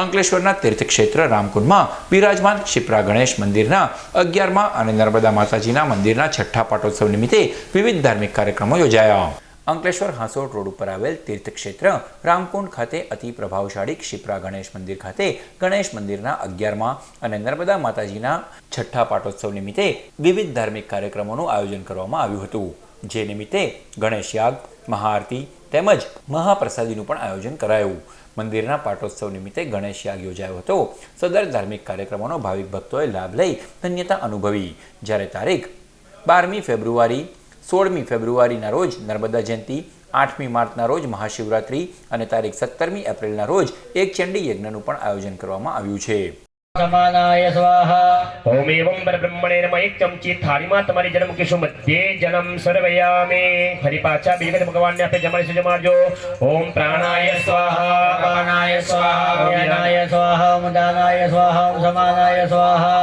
અંકલેશ્વરના તીર્થક્ષેત્ર રામકુંડમાં બિરાજમાન શિપ્રા ગણેશ મંદિરના અગિયારમાં અને નર્મદા માતાજીના મંદિરના છઠ્ઠા પાટોત્સવ નિમિત્તે વિવિધ ધાર્મિક કાર્યક્રમો યોજાયા. અંકલેશ્વર હાંસોડ રોડ ઉપર આવેલ તીર્થક્ષેત્ર રામકુંડ ખાતે અતિ પ્રભાવશાળી ક્ષિપ્રા ગણેશ મંદિર ખાતે ગણેશ મંદિરના અગિયારમાં અને નર્મદા માતાજીના છઠ્ઠા પાટોત્સવ નિમિત્તે વિવિધ ધાર્મિક કાર્યક્રમોનું આયોજન કરવામાં આવ્યું હતું. જે નિમિત્તે ગણેશ યાગ મહાઆરતી તેમજ મહાપ્રસાદીનું પણ આયોજન કરાયું. મંદિરના પાટોત્સવ નિમિત્તે ગણેશ યાગ યોજાયો હતો. સદર ધાર્મિક કાર્યક્રમોનો ભાવિક ભક્તોએ લાભ લઈ ધન્યતા અનુભવી. જ્યારે તારીખ બારમી ફેબ્રુઆરી, સોળમી ફેબ્રુઆરીના રોજ નર્મદા જયંતિ, આઠમી માર્ચના રોજ મહાશિવરાત્રી અને તારીખ સત્તરમી એપ્રિલના રોજ એક ચંડી યજ્ઞનું પણ આયોજન કરવામાં આવ્યું છે. ઓમ એવમ પરબ્રહ્મણે નમઃ એક ચમચી થાળીમાં તમારી જન્મકેશુ મધ્યે જલમ સર્વયામે ફરી પાછા બે વખત ભગવાનને આપે જમાડી જમાડજો ઓમ પ્રાણાય સ્વાહા પાનાય સ્વાહા વ્યાનાય સ્વાહા મુદાનાય સ્વાહા સમાનાય સ્વાહા